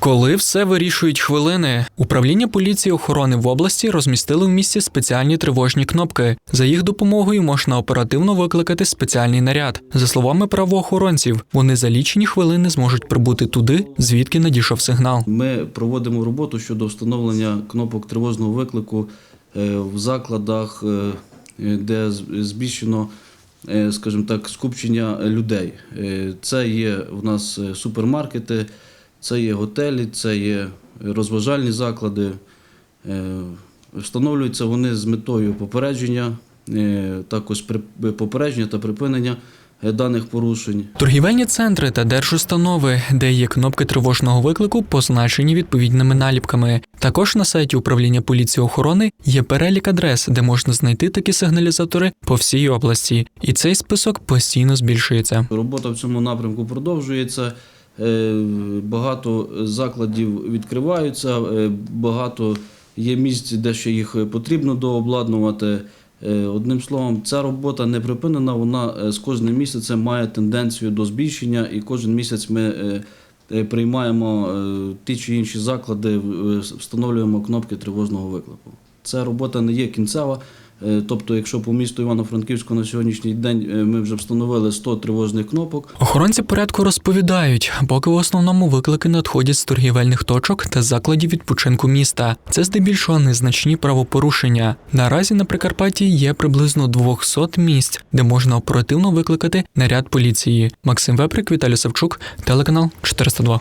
Коли все вирішують хвилини, управління поліції охорони в області розмістили в місті спеціальні тривожні кнопки. За їх допомогою можна оперативно викликати спеціальний наряд. За словами правоохоронців, вони за лічені хвилини зможуть прибути туди, звідки надійшов сигнал. Ми проводимо роботу щодо встановлення кнопок тривожного виклику е, в закладах, е, де збільшено, е, скажімо так, скупчення людей. Це є в нас супермаркети, це є готелі, це є розважальні заклади. Е, Встановлюються вони з метою попередження, е, також попередження та припинення е, даних порушень. Торгівельні центри та держустанови, де є кнопки тривожного виклику, позначені відповідними наліпками. Також на сайті управління поліції охорони є перелік адрес, де можна знайти такі сигналізатори по всій області, і цей список постійно збільшується. Робота в цьому напрямку продовжується. Е, Багато закладів відкриваються, е, багато є місць, де ще їх потрібно дообладнувати. Е, Одним словом, ця робота не припинена, вона з кожним місяцем має тенденцію до збільшення, і кожен місяць ми приймаємо ті чи інші заклади, встановлюємо кнопки тривожного виклику. Ця робота не є кінцева. Е, Тобто, якщо по місту Івано-Франківську на сьогоднішній день е, ми вже встановили 100 тривожних кнопок, Охоронці порядку розповідають, поки в основному виклики надходять з торгівельних точок та закладів відпочинку міста. Це здебільшого незначні правопорушення. Наразі на Прикарпатті є приблизно 200 місць, де можна оперативно викликати наряд поліції. Максим Веприк, Віталій Савчук, телеканал 402.